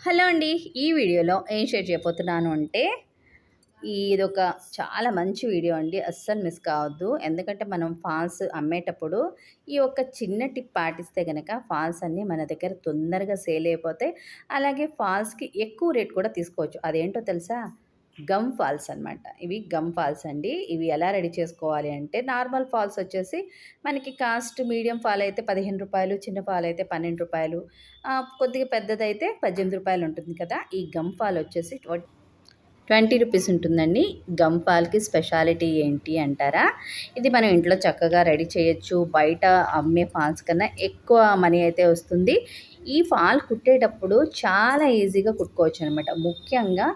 Hello అండి. ఈ వీడియోలో ఏం షేర్ చేయబోతున్నాను అంటే ఇదొక చాలా మంచి వీడియో అండి. అస్సలు మిస్ కావద్దు. ఎందుకంటే మనం ఫాల్స్ అమ్మేటప్పుడు ఈ ఒక్క చిన్న టిప్ పాటిస్తే కనుక ఫాల్స్ అన్నీ మన దగ్గర తొందరగా సేల్ అయిపోతాయి. అలాగే ఫాల్స్కి ఎక్కువ రేట్ కూడా తీసుకోవచ్చు. అదేంటో తెలుసా? గమ్ ఫాల్స్ అనమాట ఇవి గమ్ ఫాల్స్ అండి. ఇవి ఎలా రెడీ చేసుకోవాలి అంటే నార్మల్ ఫాల్స్ వచ్చేసి మనకి కాస్ట్ మీడియం ఫాల్ అయితే పదిహేను రూపాయలు చిన్న ఫాల్ అయితే పన్నెండు రూపాయలు కొద్దిగా పెద్దదైతే పద్దెనిమిది రూపాయలు ఉంటుంది కదా. ఈ గమ్ ఫాల్ వచ్చేసి ట్వంటీ రూపీస్ ఉంటుందండి. గమ్ ఫాల్కి స్పెషాలిటీ ఏంటి అంటారా? ఇది మనం ఇంట్లో చక్కగా రెడీ చేయొచ్చు. బయట అమ్మే ఫాల్స్ కన్నా ఎక్కువ మనీ అయితే వస్తుంది. ఈ ఫాల్ కుట్టేటప్పుడు చాలా ఈజీగా కుట్టుకోవచ్చు అనమాట ముఖ్యంగా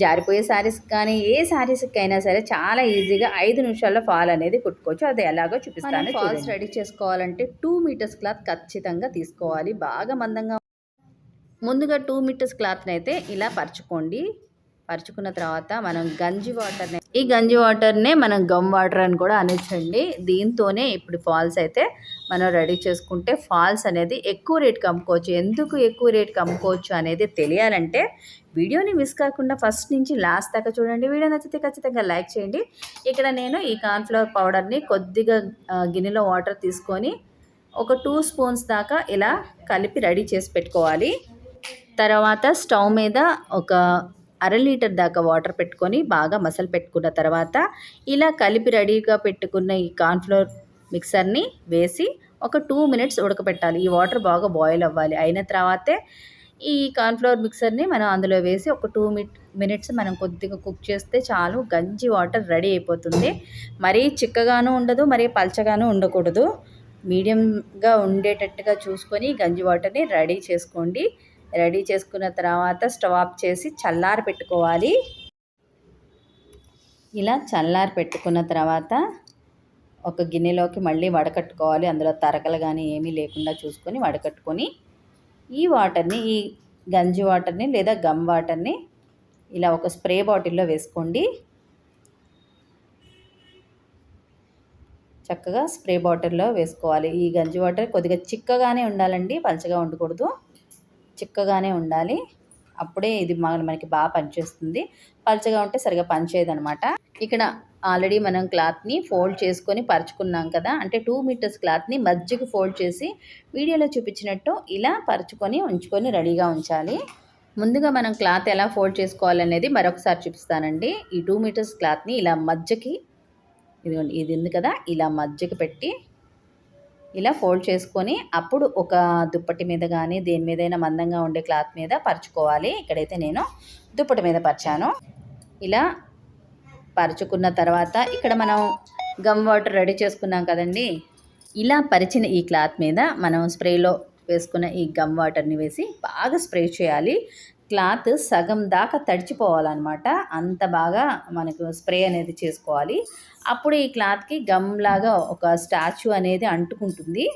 జారిపోయే శారీస్ కానీ ఏ శారీస్కి అయినా సరే చాలా ఈజీగా ఐదు నిమిషాల్లో ఫాల్ అనేది కుట్టుకోవచ్చు. అది ఎలాగో చూపిస్తాను ఫాల్స్ రెడీ చేసుకోవాలంటే టూ మీటర్స్ క్లాత్ ఖచ్చితంగా తీసుకోవాలి. బాగా మందంగా ముందుగా టూ మీటర్స్ క్లాత్ని అయితే ఇలా పరుచుకోండి. పరుచుకున్న తర్వాత మనం గంజి వాటర్ని ఈ గంజి వాటర్నే మనం గమ్ వాటర్ అని కూడా అనొచ్చండి. దీంతోనే ఇప్పుడు ఫాల్స్ అయితే మనం రెడీ చేసుకుంటే ఫాల్స్ అనేది ఎక్కువ రేట్కి అమ్ముకోవచ్చు ఎందుకు ఎక్కువ రేట్కి అమ్ముకోవచ్చు అనేది తెలియాలంటే వీడియోని మిస్ కాకుండా ఫస్ట్ నుంచి లాస్ట్ దాకా చూడండి. వీడియో నచ్చితే ఖచ్చితంగా లైక్ చేయండి. ఇక్కడ నేను ఈ కార్న్ఫ్లవర్ పౌడర్ని కొద్దిగా గిన్నెలో వాటర్ తీసుకొని ఒక టూ స్పూన్స్ దాకా ఇలా కలిపి రెడీ చేసి పెట్టుకోవాలి. తర్వాత స్టవ్ మీద ఒక అర లీటర్ దాకా వాటర్ పెట్టుకొని బాగా మసలు పెట్టుకున్న తర్వాత ఇలా కలిపి రెడీగా పెట్టుకున్న ఈ కార్న్ఫ్లోర్ మిక్సర్ని వేసి ఒక టూ మినిట్స్ ఉడకపెట్టాలి. ఈ వాటర్ బాగా బాయిల్ అవ్వాలి. అయిన తర్వాతే ఈ కార్న్ఫ్లవర్ మిక్సర్ని మనం అందులో వేసి ఒక టూ మినిట్స్ మనం కొద్దిగా కుక్ చేస్తే చాలు. గంజి వాటర్ రెడీ అయిపోతుంది. మరీ చిక్కగాను ఉండదు మరీ పల్చగాను ఉండకూడదు. మీడియంగా ఉండేటట్టుగా చూసుకొని గంజి వాటర్ని రెడీ చేసుకోండి. రెడీ చేసుకున్న తర్వాత స్టవ్ ఆఫ్ చేసి చల్లారి పెట్టుకోవాలి. ఇలా చల్లారి పెట్టుకున్న తర్వాత ఒక గిన్నెలోకి మళ్ళీ వడకట్టుకోవాలి. అందులో తరకలు కానీ ఏమీ లేకుండా చూసుకొని వడకట్టుకొని ఈ వాటర్ని ఈ గంజి వాటర్ని లేదా గమ్ వాటర్ని ఇలా ఒక స్ప్రే బాటిల్లో వేసుకోండి. చక్కగా స్ప్రే బాటిల్లో వేసుకోవాలి. ఈ గంజి వాటర్ కొద్దిగా చిక్కగానే ఉండాలండి. పలచగా ఉండకూడదు. చిక్కగానే ఉండాలి. అప్పుడే ఇది మనకి బాగా పనిచేస్తుంది. పలచగా ఉంటే సరిగా పనిచేయదనమాట. ఇక్కడ ఆల్రెడీ మనం క్లాత్ని ఫోల్డ్ చేసుకొని పరుచుకున్నాం కదా అంటే టూ మీటర్స్ క్లాత్ని మధ్యకి ఫోల్డ్ చేసి వీడియోలో చూపించినట్టు ఇలా పరుచుకొని ఉంచుకొని రెడీగా ఉంచాలి. ముందుగా మనం క్లాత్ ఎలా ఫోల్డ్ చేసుకోవాలనేది మరొకసారి చూపిస్తానండి. ఈ టూ మీటర్స్ క్లాత్ని ఇలా మధ్యకి ఇదిగోండి ఇది ఉంది కదా ఇలా మధ్యకి పెట్టి ఇలా ఫోల్డ్ చేసుకొని అప్పుడు ఒక దుప్పటి మీద కానీ దేని మీదైనా మందంగా ఉండే క్లాత్ మీద పరుచుకోవాలి. ఇక్కడైతే నేను దుప్పటి మీద పరిచాను. ఇలా పరుచుకున్న తర్వాత ఇక్కడ మనం గమ్ వాటర్ రెడీ చేసుకున్నాం కదండి. ఇలా పరిచిన ఈ క్లాత్ మీద మనం స్ప్రేలో వేసుకున్న ఈ గమ్ వాటర్ని వేసి బాగా స్ప్రే చేయాలి. క్లాత్ సగం దాకా తడిచిపోవాలన్నమాట. అంత బాగా మనకు స్ప్రే అనేది చేసుకోవాలి. అప్పుడు ఈ క్లాత్కి గమ్ లాగా ఒక స్టాచ్యూ అనేది అంటుకుంటుంది.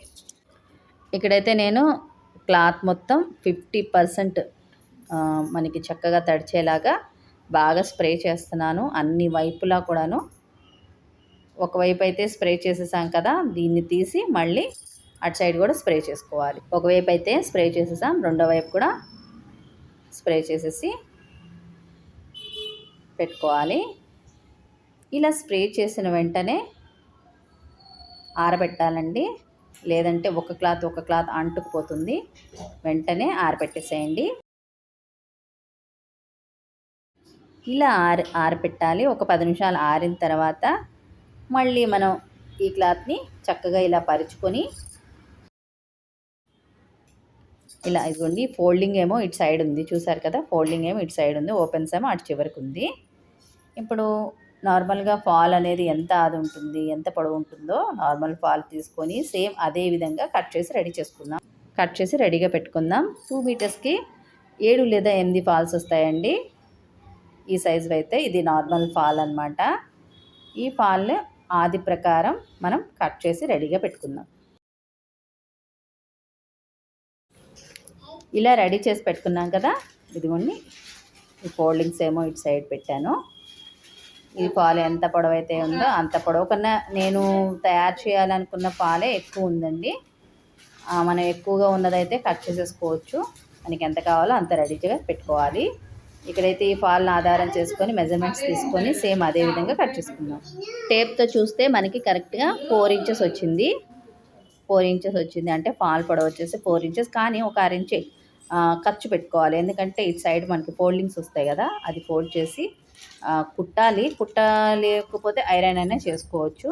ఇక్కడైతే నేను క్లాత్ మొత్తం ఫిఫ్టీ పర్సెంట్ మనకి చక్కగా తడిచేలాగా బాగా స్ప్రే చేస్తున్నాను అన్ని వైపులా కూడాను. ఒకవైపు అయితే స్ప్రే చేసేసాం కదా దీన్ని తీసి మళ్ళీ అటు సైడ్ కూడా స్ప్రే చేసుకోవాలి. ఒకవైపు అయితే స్ప్రే చేసేసాం రెండో వైపు కూడా స్ప్రే చేసేసి పెట్టుకోవాలి. ఇలా స్ప్రే చేసిన వెంటనే ఆరబెట్టాలండి. లేదంటే ఒక క్లాత్ ఒక క్లాత్ అంటుకుపోతుంది. వెంటనే ఆరబెట్టేసేయండి. ఇలా ఆరి ఆరపెట్టాలి. ఒక పది నిమిషాలు ఆరిన తర్వాత మళ్ళీ మనం ఈ క్లాత్ని చక్కగా ఇలా పరుచుకొని ఇలా ఇదిగోండి ఫోల్డింగ్ ఏమో ఇటు సైడ్ ఉంది. చూసారు కదా ఫోల్డింగ్ ఏమో ఇటు సైడ్ ఉంది. ఓపెన్స్ ఏమో అటు చివరికి ఉంది. ఇప్పుడు నార్మల్గా ఫాల్ అనేది ఎంత అది ఉంటుంది ఎంత పొడవు ఉంటుందో నార్మల్ ఫాల్ తీసుకొని సేమ్ అదే విధంగా కట్ చేసి రెడీ చేసుకుందాం. కట్ చేసి రెడీగా పెట్టుకుందాం. టూ మీటర్స్కి ఏడు లేదా ఎనిమిది ఫాల్స్ వస్తాయండి. ఈ సైజు అయితే ఇది నార్మల్ ఫాల్ అనమాట ఈ ఫాల్ ఆది ప్రకారం మనం కట్ చేసి రెడీగా పెట్టుకుందాం. ఇలా రెడీ చేసి పెట్టుకున్నాం కదా ఇదిగోండి. ఈ ఫోల్డింగ్స్ ఏమో ఇటు సైడ్ పెట్టాను. ఈ పాలు ఎంత పొడవైతే ఉందో అంత పొడవు. కన్నా నేను తయారు చేయాలనుకున్న పాలే ఎక్కువ ఉందండి. మనం ఎక్కువగా ఉన్నదైతే కట్ చేసేసుకోవచ్చు. మనకి ఎంత కావాలో అంత రెడీగా పెట్టుకోవాలి. ఇక్కడైతే ఈ ఫాల్ని ఆధారం చేసుకొని మెజర్మెంట్స్ తీసుకొని సేమ్ అదే విధంగా కట్ చేసుకుందాం. టేప్తో చూస్తే మనకి కరెక్ట్గా ఫోర్ ఇంచెస్ వచ్చింది. ఫోర్ ఇంచెస్ వచ్చింది అంటే ఫాల్ పొడవు వచ్చేసి ఫోర్ ఇంచెస్ కానీ ఒక అర ఇంచ్ ఖర్చు పెట్టుకోవాలి. ఎందుకంటే ఇటు సైడ్ మనకి ఫోల్డింగ్స్ వస్తాయి కదా అది ఫోల్డ్ చేసి కుట్టాలి. కుట్టలేకపోతే ఐరన్ అయినా చేసుకోవచ్చు.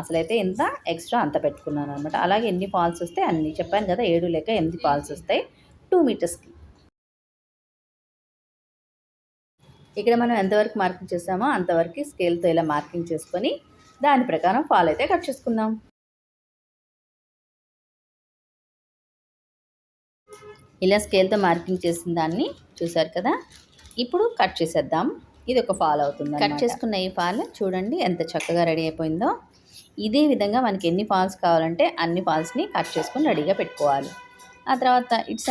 అసలైతే ఇంత ఎక్స్ట్రా అంత పెట్టుకున్నాను అనమాట అలాగే ఎన్ని ఫాల్స్ వస్తాయి అన్ని చెప్పాను కదా ఏడు లేక ఎనిమిది ఫాల్స్ వస్తాయి. టూ మీటర్స్కి. ఇక్కడ మనం ఎంతవరకు మార్కింగ్ చేసామో అంతవరకు స్కేల్తో ఇలా మార్కింగ్ చేసుకొని దాని ప్రకారం ఫాల్ అయితే కట్ చేసుకుందాం. ఇలా స్కేల్తో మార్కింగ్ చేసిన దాన్ని చూసారు కదా? ఇప్పుడు కట్ చేసేద్దాం. ఇది ఒక ఫాల్ అవుతుంది కట్ చేసుకున్న ఈ ఫాల్ చూడండి ఎంత చక్కగా రెడీ అయిపోయిందో. ఇదే విధంగా మనకి ఎన్ని ఫాల్స్ కావాలంటే అన్ని ఫాల్స్ని కట్ చేసుకుని రెడీగా పెట్టుకోవాలి. ఆ తర్వాత ఇట్స్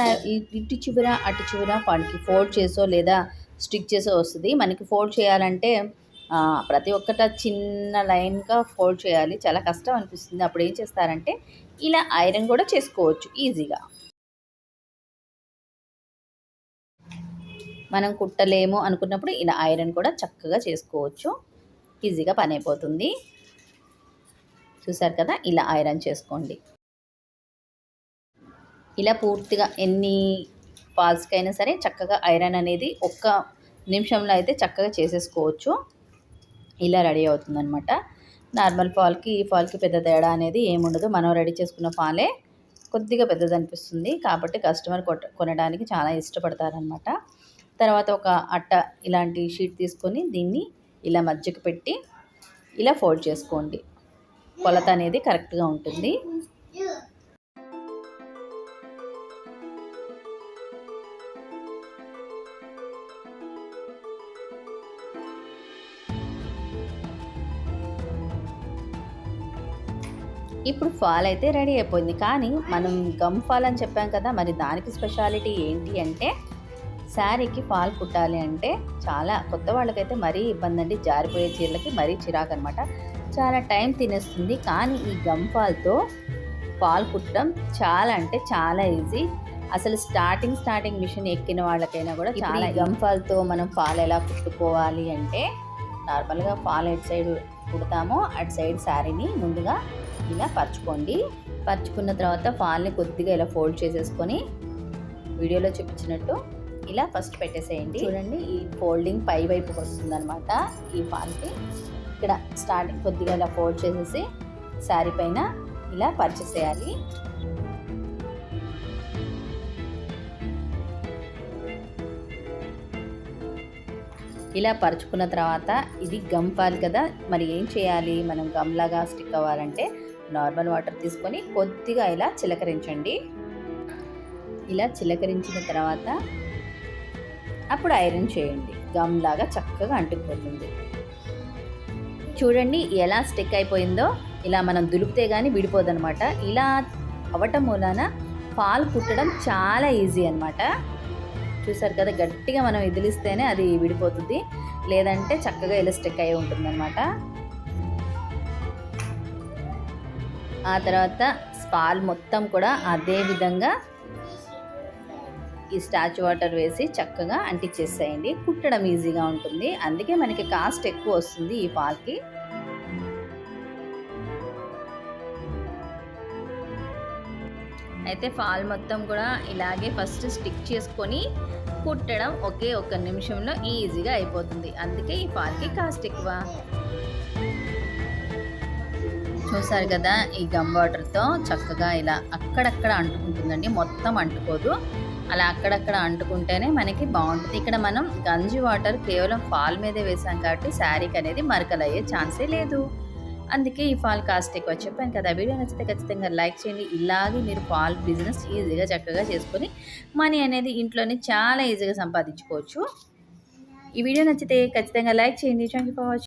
ఇటు చివర అటు చివర వాటికి ఫోల్డ్ చేసో లేదా స్టిక్ చేసో వస్తుంది. మనకి ఫోల్డ్ చేయాలంటే ప్రతి ఒక్కట చిన్న లైన్గా ఫోల్డ్ చేయాలి. చాలా కష్టం అనిపిస్తుంది. అప్పుడు ఏం చేస్తారంటే ఇలా ఐరన్ కూడా చేసుకోవచ్చు ఈజీగా. మనం కుట్టలేము అనుకున్నప్పుడు ఇలా ఐరన్ కూడా చక్కగా చేసుకోవచ్చు. ఈజీగా పని అయిపోతుంది. చూసారు కదా? ఇలా ఐరన్ చేసుకోండి. ఇలా పూర్తిగా ఎన్ని పాల్స్కైనా సరే చక్కగా ఐరన్ అనేది ఒక్క నిమిషంలో అయితే చక్కగా చేసేసుకోవచ్చు. ఇలా రెడీ అవుతుందన్నమాట. నార్మల్ ఫాల్కి ఈ ఫాల్కి పెద్ద తేడా అనేది ఏముండదు. మనం రెడీ చేసుకున్న ఫాలే కొద్దిగా పెద్దది అనిపిస్తుంది. కాబట్టి కస్టమర్ కొట్ట కొనడానికి చాలా ఇష్టపడతారనమాట తర్వాత ఒక అట్ట ఇలాంటి షీట్ తీసుకొని దీన్ని ఇలా మధ్యకి పెట్టి ఇలా ఫోల్డ్ చేసుకోండి. కొలత అనేది కరెక్ట్గా ఉంటుంది. ఇప్పుడు ఫాల్ అయితే రెడీ అయిపోయింది. కానీ మనం గమ్ ఫాల్ అని చెప్పాం కదా మరి దానికి స్పెషాలిటీ ఏంటి అంటే శారీకి ఫాల్ కుట్టాలి అంటే చాలా కొత్త వాళ్ళకైతే మరీ ఇబ్బంది అండి జారిపోయే చీరలకి మరీ చిరాకు అనమాట చాలా టైం తినేస్తుంది. కానీ ఈ గమ్ ఫాల్తో ఫాల్ కుట్టడం చాలా అంటే చాలా ఈజీ. అసలు స్టార్టింగ్ స్టార్టింగ్ మిషన్ ఎక్కిన వాళ్ళకైనా కూడా చాలా గమ్ ఫాల్తో మనం ఫాల్ ఎలా కుట్టుకోవాలి అంటే నార్మల్గా ఫాల్ ఎటు సైడ్ కుడతామో అటు సైడ్ శారీని ముందుగా ఇలా పరుచుకోండి. పరుచుకున్న తర్వాత ఫాల్ని కొద్దిగా ఇలా ఫోల్డ్ చేసేసుకొని వీడియోలో చూపించినట్టు ఇలా ఫస్ట్ పెట్టేసేయండి. చూడండి. ఈ ఫోల్డింగ్ పై వైపు వస్తుందన్నమాట ఈ ఫాల్కి. ఇక్కడ స్టార్టింగ్ కొద్దిగా ఇలా ఫోల్డ్ చేసేసి శారీ పైన ఇలా పరిచేసేయాలి. ఇలా పరుచుకున్న తర్వాత ఇది గమ్ పాలు కదా మరి ఏం చేయాలి? మనం గమ్లాగా స్టిక్ అవ్వాలంటే నార్మల్ వాటర్ తీసుకొని కొద్దిగా ఇలా చిలకరించండి. ఇలా చిలకరించిన తర్వాత అప్పుడు ఐరన్ చేయండి. గమ్ లాగా చక్కగా అంటుకుపోతుంది. చూడండి ఎలా స్టిక్ అయిపోయిందో. ఇలా మనం దులిపితే కానీ విడిపోదన్నమాట. ఇలా అవటం మూలాన పాలు కుట్టడం చాలా ఈజీ అనమాట చూసారు కదా గట్టిగా మనం ఇదిలిస్తేనే అది విడిపోతుంది. లేదంటే చక్కగా ఇలా స్టిక్ అయి ఉంటుందన్నమాట. ఆ తర్వాత పాల్ మొత్తం కూడా అదే విధంగా ఈ స్టాచ్ వాటర్ వేసి చక్కగా అంటించేసేయండి. కుట్టడం ఈజీగా ఉంటుంది. అందుకే మనకి కాస్ట్ ఎక్కువ వస్తుంది ఈ పాల్కి. అయితే ఫాల్ మొత్తం కూడా ఇలాగే ఫస్ట్ స్టిక్ చేసుకొని కుట్టడం ఒకే ఒక్క నిమిషంలో ఈజీగా అయిపోతుంది. అందుకే ఈ ఫాల్కి కాస్ట్ ఎక్కువ. చూసారు కదా ఈ గమ్ వాటర్తో చక్కగా ఇలా అక్కడక్కడ అంటుకుంటుందండి. మొత్తం అంటుకోదు. అలా అక్కడక్కడ అంటుకుంటేనే మనకి బాగుంటుంది. ఇక్కడ మనం గంజి వాటర్ కేవలం ఫాల్ మీదే వేసాం కాబట్టి శారీకి అనేది మరకలు అయ్యే ఛాన్సే లేదు. అందుకే ఈ ఫాల్ కాస్ట్ ఎక్కువ చెప్పాను కదా. వీడియో నచ్చితే ఖచ్చితంగా లైక్ చేయండి. ఇలాగే మీరు ఫాల్ బిజినెస్ ఈజీగా చక్కగా చేసుకొని మనీ అనేది ఇంట్లోనే చాలా ఈజీగా సంపాదించుకోవచ్చు. ఈ వీడియో నచ్చితే ఖచ్చితంగా లైక్ చేయండి. Thank you for watching